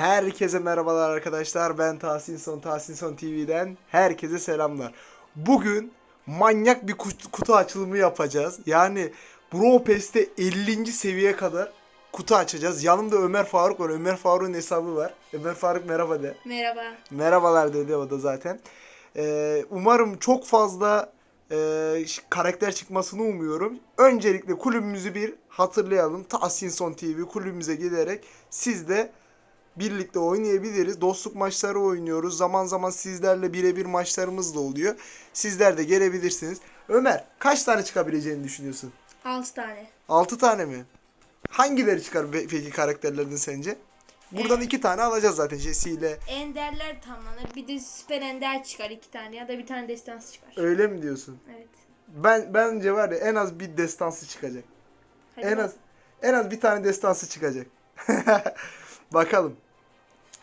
Herkese merhabalar arkadaşlar. Ben Tahsin Son, Tahsin Son TV'den herkese selamlar. Bugün manyak bir kutu, kutu açılımı yapacağız. Yani Bro Pass'te 50. seviyeye kadar kutu açacağız. Yanımda Ömer Faruk var. Ömer Faruk'un hesabı var. Ömer Faruk merhaba de. Merhaba. Merhabalar dedi o da zaten. Ee, umarım çok fazla e, karakter çıkmasını umuyorum. Öncelikle kulübümüzü bir hatırlayalım. Tahsin Son TV kulübümüze giderek siz de birlikte oynayabiliriz. Dostluk maçları oynuyoruz. Zaman zaman sizlerle birebir maçlarımız da oluyor. Sizler de gelebilirsiniz. Ömer kaç tane çıkabileceğini düşünüyorsun? 6 tane. 6 tane mi? Hangileri çıkar peki karakterlerden sence? Buradan iki tane alacağız zaten Jesse ile. Enderler tamamlanır. Bir de süper ender çıkar iki tane ya da bir tane destansı çıkar. Öyle mi diyorsun? Evet. Ben bence var ya en az bir destansı çıkacak. Hadi En bak. az en az bir tane destansı çıkacak. Bakalım.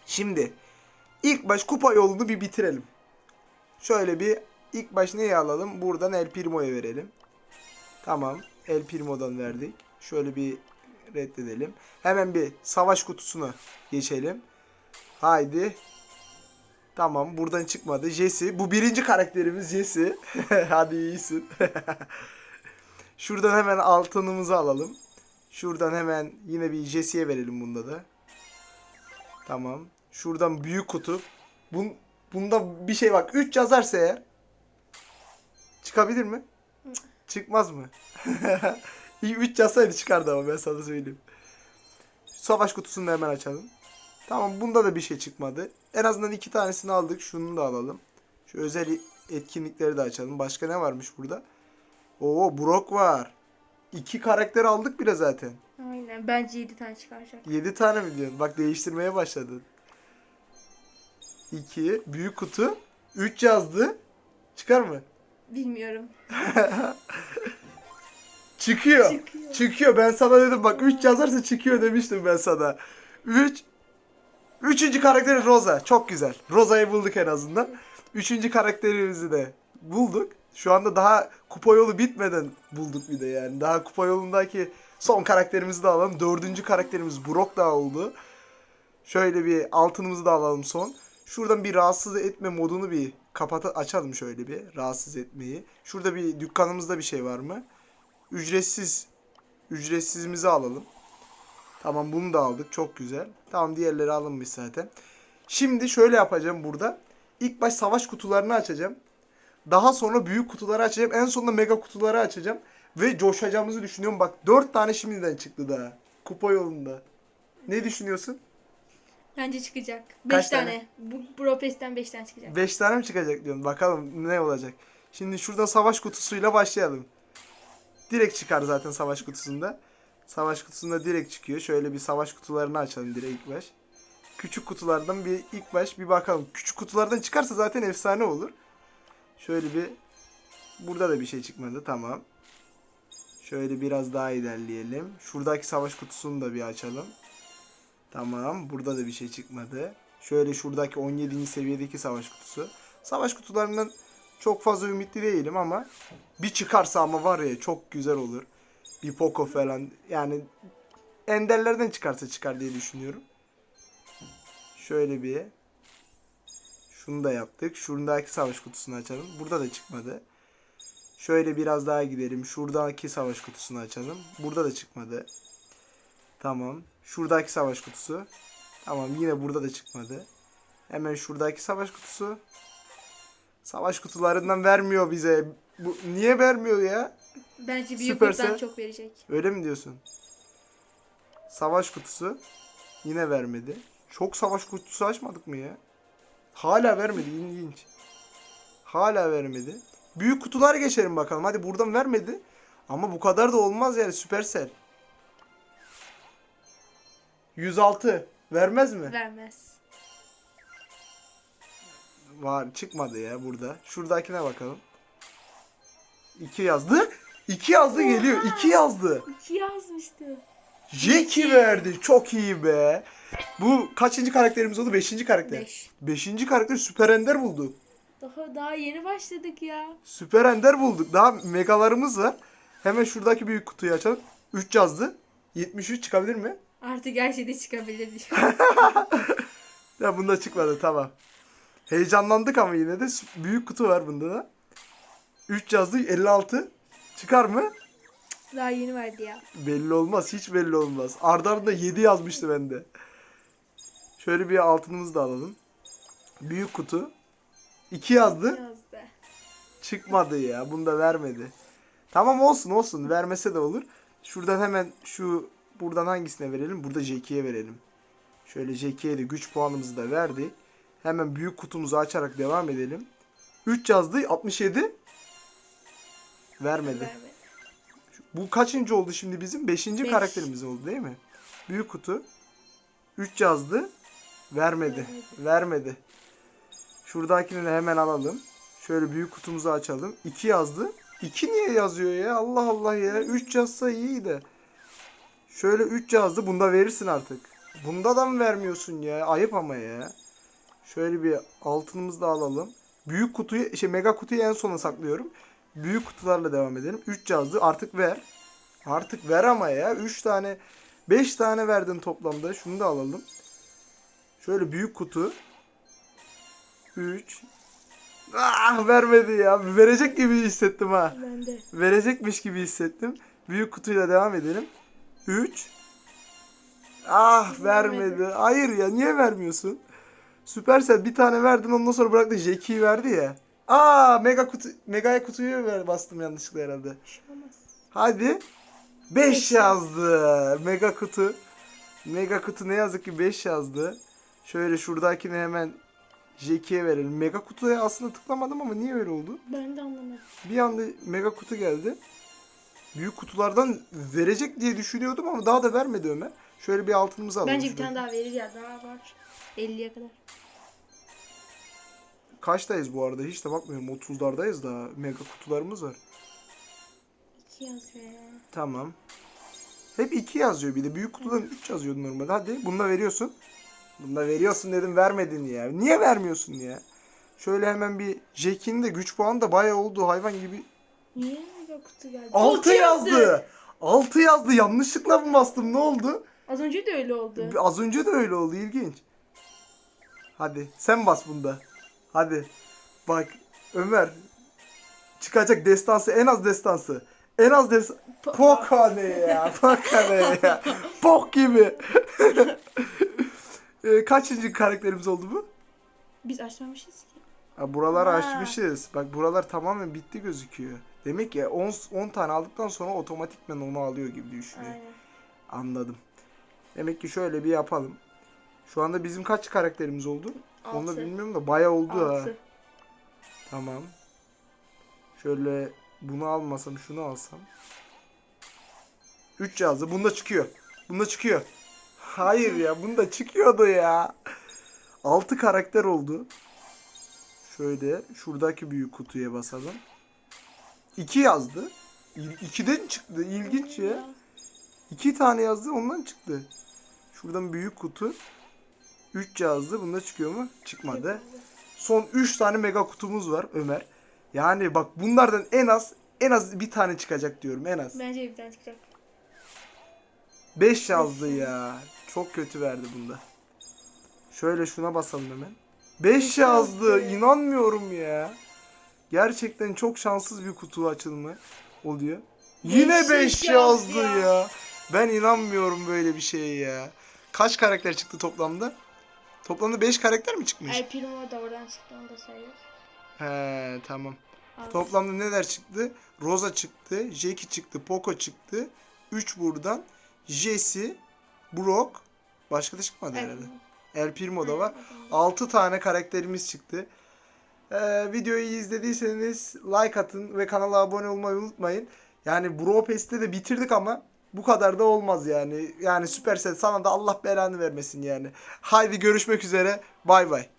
Şimdi ilk baş kupa yolunu bir bitirelim. Şöyle bir ilk baş neyi alalım? Buradan El Primo'ya verelim. Tamam. El Primo'dan verdik. Şöyle bir reddedelim. Hemen bir savaş kutusuna geçelim. Haydi. Tamam buradan çıkmadı. Jesse. Bu birinci karakterimiz Jesse. Hadi iyisin. Şuradan hemen altınımızı alalım. Şuradan hemen yine bir Jesse'ye verelim bunda da. Tamam. Şuradan büyük kutu. Bun, bunda bir şey bak. 3 yazarsa eğer çıkabilir mi? Çıkmaz mı? 3 yazsaydı çıkardı ama ben sana söyleyeyim. Savaş kutusunu da hemen açalım. Tamam bunda da bir şey çıkmadı. En azından iki tanesini aldık. Şunu da alalım. Şu özel etkinlikleri de açalım. Başka ne varmış burada? Oo Brock var. İki karakter aldık bile zaten. Aynen. Bence 7 tane çıkaracak. 7 tane mi diyorsun? Bak değiştirmeye başladın. 2 büyük kutu 3 yazdı. Çıkar mı? Bilmiyorum. Çıkıyor. Çıkıyor. Çıkıyor. Ben sana dedim bak 3 yazarsa çıkıyor demiştim ben sana. 3 Üçüncü karakteri Rosa. Çok güzel. Rosa'yı bulduk en azından. Üçüncü karakterimizi de bulduk. Şu anda daha kupa yolu bitmeden bulduk bir de yani. Daha kupa yolundaki son karakterimizi de alalım. Dördüncü karakterimiz Brock da oldu. Şöyle bir altınımızı da alalım son. Şuradan bir rahatsız etme modunu bir kapata açalım şöyle bir rahatsız etmeyi. Şurada bir dükkanımızda bir şey var mı? Ücretsiz ücretsizimizi alalım. Tamam bunu da aldık. Çok güzel. Tamam diğerleri alınmış zaten. Şimdi şöyle yapacağım burada. İlk baş savaş kutularını açacağım. Daha sonra büyük kutuları açacağım. En sonunda mega kutuları açacağım. Ve coşacağımızı düşünüyorum. Bak 4 tane şimdiden çıktı daha. Kupa yolunda. Ne düşünüyorsun? Bence çıkacak. 5 Kaç tane. tane? Bu Bro Pass'ten 5 tane çıkacak. 5 tane mi çıkacak diyorsun? Bakalım ne olacak. Şimdi şurada savaş kutusuyla başlayalım. Direkt çıkar zaten savaş kutusunda. Savaş kutusunda direkt çıkıyor. Şöyle bir savaş kutularını açalım direkt ilk baş. Küçük kutulardan bir ilk baş bir bakalım. Küçük kutulardan çıkarsa zaten efsane olur. Şöyle bir burada da bir şey çıkmadı. Tamam. Şöyle biraz daha ilerleyelim. Şuradaki savaş kutusunu da bir açalım. Tamam. Burada da bir şey çıkmadı. Şöyle şuradaki 17. seviyedeki savaş kutusu. Savaş kutularından çok fazla ümitli değilim ama bir çıkarsa ama var ya çok güzel olur. Bir Poco falan yani enderlerden çıkarsa çıkar diye düşünüyorum. Şöyle bir şunu da yaptık. Şuradaki savaş kutusunu açalım. Burada da çıkmadı. Şöyle biraz daha gidelim. Şuradaki savaş kutusunu açalım. Burada da çıkmadı. Tamam. Şuradaki savaş kutusu. Tamam yine burada da çıkmadı. Hemen şuradaki savaş kutusu. Savaş kutularından vermiyor bize. Bu niye vermiyor ya? Bence büyük kutudan çok verecek. Öyle mi diyorsun? Savaş kutusu yine vermedi. Çok savaş kutusu açmadık mı ya? Hala vermedi ilginç. Hala vermedi. Büyük kutular geçelim bakalım. Hadi buradan vermedi. Ama bu kadar da olmaz yani Supercell. 106 vermez mi? Vermez. Var çıkmadı ya burada. Şuradakine bakalım. 2 yazdı. 2 yazdı geliyor. 2 yazdı. 2 yazmıştı. Jeki verdi. Çok iyi be. Bu kaçıncı karakterimiz oldu? Beşinci karakter. 5. Beşinci karakter Süper Ender buldu. Daha daha yeni başladık ya. Süper Ender bulduk. Daha megalarımız var. Hemen şuradaki büyük kutuyu açalım. 3 yazdı. 73 çıkabilir mi? Artık her şeyde çıkabilir. Ha bunda çıkmadı tamam. Heyecanlandık ama yine de büyük kutu var bunda da. 3 yazdı 56. Çıkar mı? Daha yeni verdi ya. Belli olmaz. Hiç belli olmaz. Arda ardına 7 yazmıştı bende. Şöyle bir altınımızı da alalım. Büyük kutu. 2 yazdı. Yazdı. Çıkmadı ya. Bunu da vermedi. Tamam olsun olsun. Vermese de olur. Şuradan hemen şu buradan hangisine verelim? Burada Jackie'ye verelim. Şöyle Jackie'ye de güç puanımızı da verdik. Hemen büyük kutumuzu açarak devam edelim. 3 yazdı. 67. Vermedi. Vermedi. Bu kaçıncı oldu şimdi bizim? Beşinci Beş. karakterimiz oldu değil mi? Büyük kutu. 3 yazdı. Vermedi. Vermedi. Vermedi. Şuradakini de hemen alalım. Şöyle büyük kutumuzu açalım. 2 yazdı. 2 niye yazıyor ya? Allah Allah ya. 3 yazsa iyiydi. Şöyle 3 yazdı. Bunda verirsin artık. Bunda da mı vermiyorsun ya? Ayıp ama ya. Şöyle bir altınımızı da alalım. Büyük kutuyu, şey mega kutuyu en sona saklıyorum. Büyük kutularla devam edelim. 3 yazdı. Artık ver. Artık ver ama ya. 3 tane 5 tane verdin toplamda. Şunu da alalım. Şöyle büyük kutu. 3 Ah vermedi ya. Verecek gibi hissettim ha. Ben de. Verecekmiş gibi hissettim. Büyük kutuyla devam edelim. 3 Ah vermedi. Hayır ya niye vermiyorsun? Süpersel bir tane verdin ondan sonra bıraktı Jackie'yi verdi ya. Aa mega kutu mega kutuyu ver bastım yanlışlıkla herhalde. Şey. Hadi. 5 yazdı. Mega kutu. Mega kutu ne yazık ki 5 yazdı. Şöyle şuradakini hemen Jackie'ye verelim. Mega kutuya aslında tıklamadım ama niye öyle oldu? Ben de anlamadım. Bir anda mega kutu geldi. Büyük kutulardan verecek diye düşünüyordum ama daha da vermedi Ömer. Şöyle bir altınımızı alalım. Bence bir tane daha verir ya. Daha var. 50'ye kadar. Kaçtayız bu arada? Hiç de bakmıyorum. 30'lardayız daha. Mega kutularımız var. 2 yazıyor ya. Tamam. Hep 2 yazıyor bir de. Büyük kutudan 3 yazıyordu normalde. Hadi bunu da veriyorsun. Bunu da veriyorsun dedim vermedin ya. Niye vermiyorsun ya? Şöyle hemen bir Jack'in de güç puanı da bayağı oldu hayvan gibi. Niye mega kutu geldi? 6 Altı yazdı. 6 yazdı. Yanlışlıkla mı bastım? Ne oldu? Az önce de öyle oldu. Az önce de öyle oldu. ilginç. Hadi sen bas bunda. Hadi. Bak Ömer. Çıkacak destansı. En az destansı. En az des... Po- Poka ne ya? Poka ne ya? Pok gibi. Ee, Kaçıncı karakterimiz oldu bu? Biz açmamışız ki. Ha, buraları Ha. açmışız. Bak buralar tamamen bitti gözüküyor. Demek ki 10 10 tane aldıktan sonra otomatikmen onu alıyor gibi düşünüyor. Aynen. Anladım. Demek ki şöyle bir yapalım. Şu anda bizim kaç karakterimiz oldu? Onu da Altı. bilmiyorum da bayağı oldu ha. 6. Tamam. Şöyle bunu almasam şunu alsam. 3 yazdı. Bunda çıkıyor. Bunda çıkıyor. Hayır ya bunda çıkıyordu ya. 6 karakter oldu. Şöyle şuradaki büyük kutuya basalım. 2 yazdı. 2'den çıktı. İlginç ya. İki tane yazdı ondan çıktı. Şuradan büyük kutu. 3 yazdı. Bunda çıkıyor mu? Çıkmadı. Son 3 tane mega kutumuz var Ömer. Yani bak bunlardan en az en az bir tane çıkacak diyorum en az. Bence bir tane çıkacak. 5 yazdı ya. Çok kötü verdi bunda. Şöyle şuna basalım hemen. 5 yazdı. İnanmıyorum ya. Gerçekten çok şanssız bir kutu açılımı oluyor. Yine Beş 5 yazdı ya. ya. Ben inanmıyorum böyle bir şeye ya. Kaç karakter çıktı toplamda? Toplamda 5 karakter mi çıkmış? El Primo da oradan çıktı onu da sayıyoruz. He tamam. Altı. Toplamda neler çıktı? Rosa çıktı, Jackie çıktı, Poco çıktı. 3 buradan. Jesse, Brock. Başka da çıkmadı herhalde. El Primo da var. Aynen. 6 tane karakterimiz çıktı. Ee, videoyu izlediyseniz like atın ve kanala abone olmayı unutmayın. Yani Bro Pass'te de bitirdik ama bu kadar da olmaz yani. Yani Supercell sana da Allah belanı vermesin yani. Haydi görüşmek üzere. Bay bay.